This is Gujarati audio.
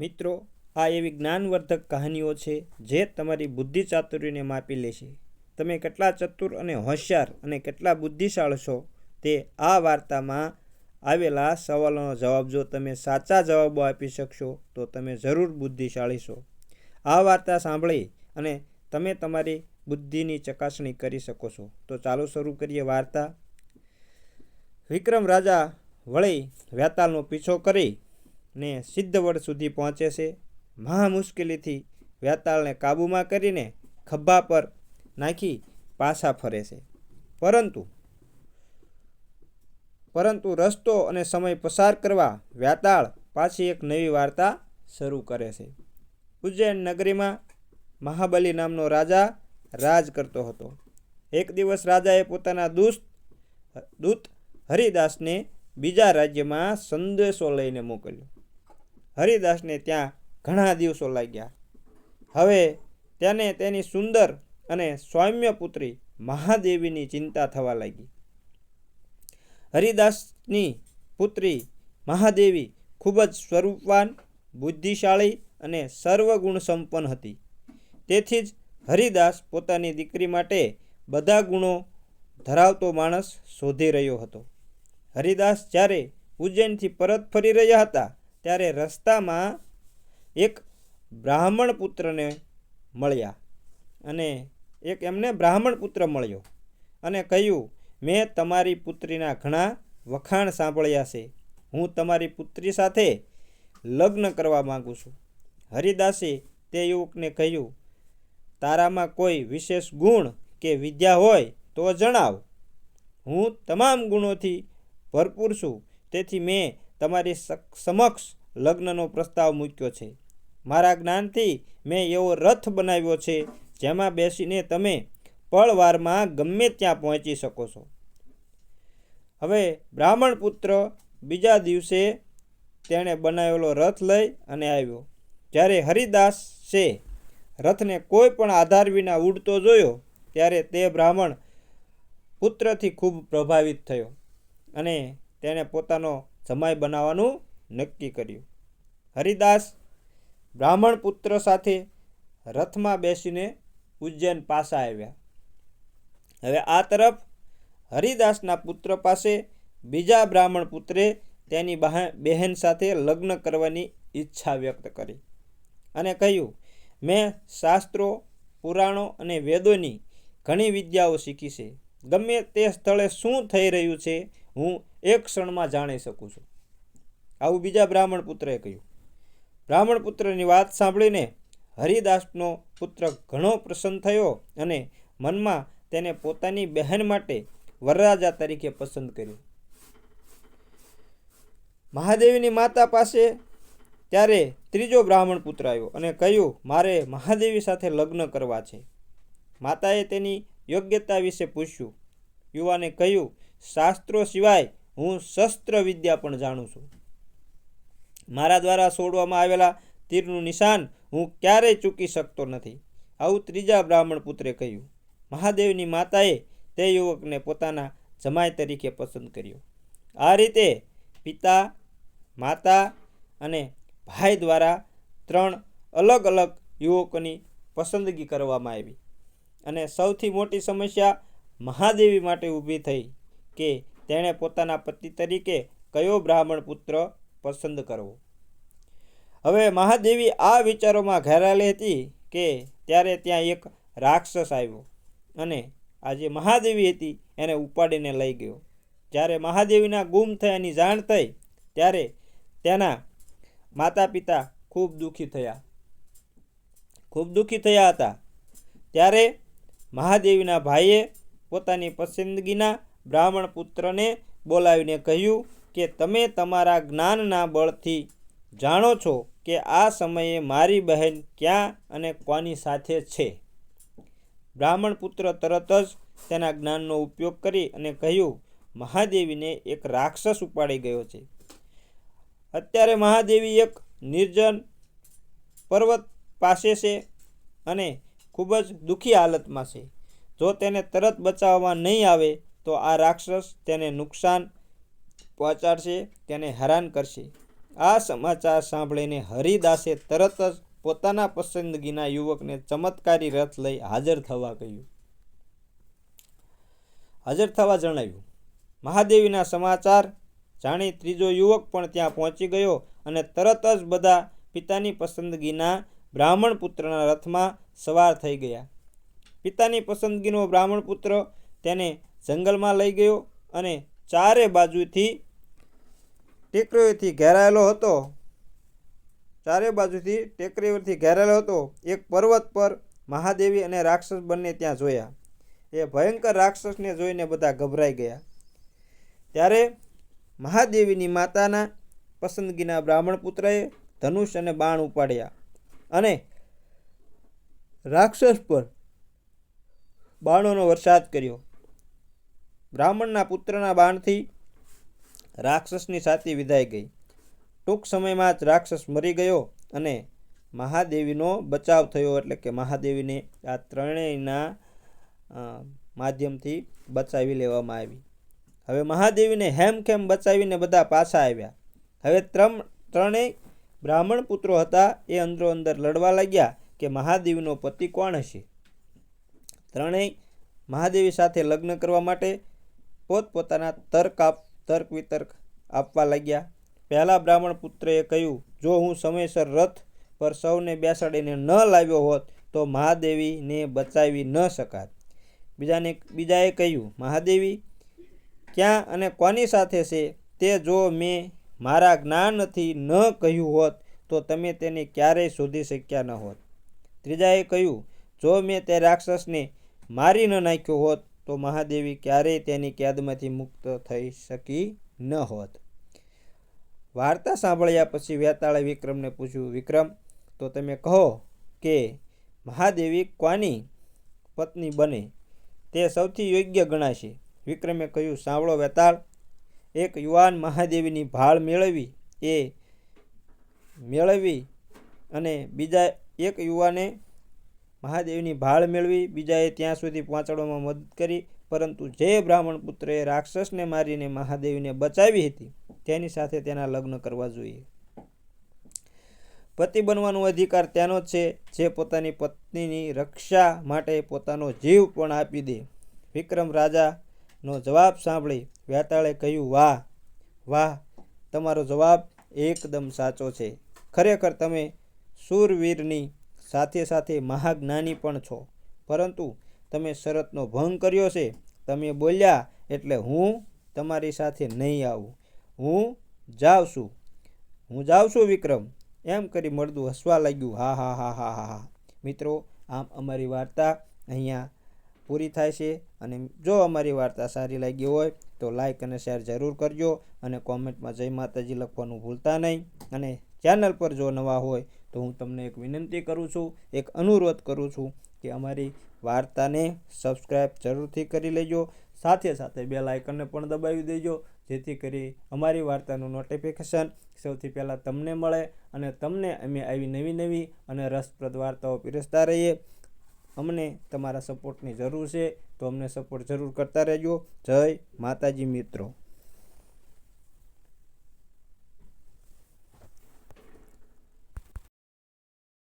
મિત્રો, આ એવી જ્ઞાનવર્ધક કહાનીઓ છે જે તમારી બુદ્ધિ ચાતુર્યને માપી લેશે તમે કેટલા ચતુર અને હોશિયાર અને કેટલા બુદ્ધિશાળ છો તે આ વાર્તામાં આવેલા સવાલોનો જવાબ જો તમે સાચા જવાબો આપી શકશો, તો તમે જરૂર બુદ્ધિશાળી છો. આ વાર્તા સાંભળી અને તમે તમારી બુદ્ધિની ચકાસણી કરી શકો છો. તો ચાલો શરૂ કરીએ વાર્તા. વિક્રમ રાજા વળી વેતાલનો પીછો કરી ને સિદ્ધવડ સુધી પહોંચે છે. મહા મુશ્કેલીથી વ્યાતાળને કાબૂમાં કરીને ખભા પર નાખી પાછા ફરે છે. પરંતુ પરંતુ રસ્તો અને સમય પસાર કરવા વ્યાતાળ પાછી એક નવી વાર્તા શરૂ કરે છે. ઉજ્જૈન નગરીમાં મહાબલી નામનો રાજા રાજ કરતો હતો. એક દિવસ રાજાએ પોતાના દુષ્ટ દૂત હરિદાસને બીજા રાજ્યમાં સંદેશો લઈને મોકલ્યો. હરિદાસને ત્યાં ઘણા દિવસો લાગ્યા. હવે તેને તેની સુંદર અને સૌમ્ય પુત્રી મહાદેવીની ચિંતા થવા લાગી. હરિદાસની પુત્રી મહાદેવી ખૂબ જ સ્વરૂપવાન, બુદ્ધિશાળી અને સર્વગુણ સંપન્ન હતી. તેથી જ હરિદાસ પોતાની દીકરી માટે બધા ગુણો ધરાવતો માણસ શોધી રહ્યો હતો. હરિદાસ જ્યારે ઉજ્જૈનથી પરત ફરી રહ્યા હતા ત્યારે રસ્તામાં એક બ્રાહ્મણ પુત્રને મળ્યા અને એક એમને બ્રાહ્મણ પુત્ર મળ્યો અને કહ્યું, મેં તમારી પુત્રીના ઘણા વખાણ સાંભળ્યા છે. હું તમારી પુત્રી સાથે લગ્ન કરવા માગું છું. હરિદાસે તે યુવકને કહ્યું, તારામાં કોઈ વિશેષ ગુણ કે વિદ્યા હોય તો જણાવ. હું તમામ ગુણોથી ભરપૂર છું. તેથી મેં તમારી સમક્ષ લગ્નનો પ્રસ્તાવ મૂક્યો છે. મારા જ્ઞાનથી મેં એવો રથ બનાવ્યો છે, જેમાં બેસીને તમે પળવારમાં ગમે ત્યાં પહોંચી શકો છો. હવે બ્રાહ્મણ પુત્ર બીજા દિવસે તેણે બનાવેલો રથ લઈ અને આવ્યો. જ્યારે હરિદાસે રથને કોઈ પણ આધાર વિના ઉડતો જોયો, ત્યારે તે બ્રાહ્મણ પુત્રથી ખૂબ પ્રભાવિત થયો અને તેણે પોતાનો જમાઈ બનાવવાનું નક્કી કર્યું. હરિદાસ બ્રાહ્મણ પુત્ર સાથે રથમાં બેસીને ઉજ્જૈન પાસા આવ્યા. હવે આ તરફ હરિદાસના પુત્ર પાસે બીજા બ્રાહ્મણ પુત્રે તેની બહેન સાથે લગ્ન કરવાની ઈચ્છા વ્યક્ત કરી અને કહ્યું, મેં શાસ્ત્રો, પુરાણો અને વેદોની ઘણી વિદ્યાઓ શીખી છે. ગમે તે સ્થળે શું થઈ રહ્યું છે, હું એક ક્ષણમાં જાણી શકું છું. આવું બીજા બ્રાહ્મણ પુત્રએ કહ્યું. બ્રાહ્મણ પુત્રની વાત સાંભળીને હરિદાસનો પુત્ર ઘણો પ્રસન્ન થયો અને મનમાં તેને પોતાની બહેન માટે વરરાજા તરીકે પસંદ કર્યું. મહાદેવીની માતા પાસે ત્યારે ત્રીજો બ્રાહ્મણ પુત્ર આવ્યો અને કહ્યું, મારે મહાદેવી સાથે લગ્ન કરવા છે. માતાએ તેની યોગ્યતા વિશે પૂછ્યું. યુવાને કહ્યું, શાસ્ત્રો સિવાય હું શસ્ત્ર વિદ્યા પણ જાણું છું. મારા દ્વારા છોડવામાં આવેલા તીરનું નિશાન હું ક્યારેય ચૂકી શકતો નથી. આવું ત્રીજા બ્રાહ્મણ પુત્રે કહ્યું. મહાદેવની માતાએ તે યુવકને પોતાના જમાઈ તરીકે પસંદ કર્યો. આ રીતે પિતા, માતા અને ભાઈ દ્વારા ત્રણ અલગ અલગ યુવકોની પસંદગી કરવામાં આવી. અને સૌથી મોટી સમસ્યા મહાદેવી માટે ઊભી થઈ કે તેણે પોતાના પતિ તરીકે કયો બ્રાહ્મણ પુત્ર પસંદ કરવો? હવે મહાદેવી આ વિચારોમાં ઘેરાયેલી હતી કે ત્યારે ત્યાં એક રાક્ષસ આવ્યો અને આ જે મહાદેવી હતી, એને ઉપાડીને લઈ ગયો. જ્યારે મહાદેવીના ગુમ થયાની જાણ થઈ, ત્યારે તેના માતા પિતા ખૂબ દુઃખી થયા. ખૂબ દુઃખી થયા હતા. ત્યારે મહાદેવીના ભાઈએ પોતાની પસંદગીના બ્રાહ્મણ પુત્રને બોલાવીને કહ્યું કે તમે તમારા જ્ઞાનના બળથી જાણો છો કે આ સમયે મારી બહેન ક્યાં અને કોની સાથે છે. બ્રાહ્મણ પુત્ર તરત જ તેના જ્ઞાનનો ઉપયોગ કરી અને કહ્યું, મહાદેવીને એક રાક્ષસ ઉપાડી ગયો છે. અત્યારે મહાદેવી એક નિર્જન પર્વત પાસે છે અને ખૂબ જ દુઃખી હાલતમાં છે. જો તેને તરત બચાવવામાં નહીં આવે તો આ રાક્ષસ તેને નુકસાન પહોંચાડશે, તેને હેરાન કરશે. આ સમાચાર સાંભળીને હરિદાસે તરત જ પોતાના પસંદગીના યુવકને ચમત્કારી રથ લઈ હાજર થવા કહ્યું. હાજર થવા જણાવ્યું. મહાદેવીના સમાચાર જાણી ત્રીજો યુવક પણ ત્યાં પહોંચી ગયો અને તરત જ બધા પિતાની પસંદગીના બ્રાહ્મણ પુત્રના રથમાં સવાર થઈ ગયા. પિતાની પસંદગીનો બ્રાહ્મણ પુત્ર તેને જંગલમાં લઈ ગયો અને ચારે બાજુથી ટેકરીઓથી ઘેરાયેલો હતો. ચારે બાજુથી ટેકરીઓથી ઘેરાયેલો હતો. એક પર્વત પર મહાદેવી અને રાક્ષસ બંને ત્યાં જોયા. એ ભયંકર રાક્ષસને જોઈને બધા ગભરાઈ ગયા. ત્યારે મહાદેવીની માતાના પસંદગીના બ્રાહ્મણ પુત્રએ ધનુષ અને બાણ ઉપાડ્યા અને રાક્ષસ પર બાણોનો વરસાદ કર્યો. બ્રાહ્મણના પુત્રના બાણથી રાક્ષસની છાતી વિધાઈ ગઈ. ટૂંક સમયમાં જ રાક્ષસ મરી ગયો અને મહાદેવીનો બચાવ થયો એટલે કે મહાદેવીને આ ત્રણેયના માધ્યમથી બચાવી લેવામાં આવી. હવે મહાદેવીને હેમખેમ બચાવીને બધા પાછા આવ્યા. હવે ત્રમ, ત્રણેય બ્રાહ્મણ પુત્રો હતા એ અંદરો અંદર લડવા લાગ્યા કે મહાદેવીનો પતિ કોણ હશે? ત્રણેય મહાદેવી સાથે લગ્ન કરવા માટે પોતપોતાના તર્ક આપ, તર્ક વિતર્ક આપવા લાગ્યા. પહેલા બ્રાહ્મણ પુત્રએ કહ્યું, જો હું સમયસર રથ પર સૌને બેસાડીને ન લાવ્યો હોત, તો મહાદેવીને બચાવી ન શકાત. બીજાને, બીજાએ કહ્યું, મહાદેવી, ક્યાં અને કોની સાથે છે? તે જો મેં મારા જ્ઞાનથી ન કહ્યું હોત, તો તમે તેને ક્યારેય શોધી શક્યા ન હોત. ત્રીજાએ કહ્યું, જો મેં તે રાક્ષસને મારી ન નાખ્યો હોત તો મહાદેવી ક્યારેય તેની કેદમાંથી મુક્ત થઈ શકી ન હોત. વાર્તા સાંભળ્યા પછી વેતાળે વિક્રમને પૂછ્યું, વિક્રમ, તો તમે કહો કે મહાદેવી કોની પત્ની બને? તે સૌથી યોગ્ય ગણાશે. વિક્રમે કહ્યું, સાંભળો વેતાળ, એક યુવાન મહાદેવીની ભાળ મેળવી, એ મેળવી અને બીજા એક યુવાને મહાદેવની ભાળ મેળવી બીજાએ ત્યાં સુધી પહોંચાડવામાં મદદ કરી, પરંતુ જે બ્રાહ્મણ પુત્રએ રાક્ષસને મારીને મહાદેવીને બચાવી હતી, તેની સાથે તેના લગ્ન કરવા જોઈએ. પતિ બનવાનો અધિકાર તેનો છે, જે પોતાની પત્નીની રક્ષા માટે પોતાનો જીવ પણ આપી દે. વિક્રમ રાજાનો જવાબ સાંભળી વ્યાતાળે કહ્યું, વાહ વાહ, તમારો જવાબ એકદમ સાચો છે. ખરેખર તમે શૂરવીરની સાથે સાથે મહાજ્ઞાની પણ છો. પરંતુ તમે શરતનો ભંગ કર્યો છે. તમે બોલ્યા એટલે હું તમારી સાથે નહીં આવું. હું જાઉં છું. હું જાઉં છું વિક્રમ. એમ કરી મળદું હસવા લાગ્યું. હા હા હા હા હા હા. મિત્રો, આમ અમારી વાર્તા અહીંયા પૂરી થાય છે. અને જો અમારી વાર્તા સારી લાગી હોય તો લાઇક અને શેર જરૂર કરજો. અને કોમેન્ટમાં જય માતાજી લખવાનું ભૂલતા નહીં. અને ચેનલ પર જો નવા હોય તો હું તમને એક વિનંતી કરું છું, એક અનુરોધ કરું છું કે અમારી વાર્તાને સબસ્ક્રાઈબ જરૂરથી કરી લેજો, સાથે સાથે બે લાઇકનને પણ દબાવી દેજો, જેથી કરી અમારી વાર્તાનું નોટિફિકેશન સૌથી પહેલાં તમને મળે અને તમને અમે આવી નવી નવી અને રસપ્રદ વાર્તાઓ પીરસતા રહીએ. અમને તમારા સપોર્ટની જરૂર છે, તો અમને સપોર્ટ જરૂર કરતા રહેજો. જય માતાજી મિત્રો.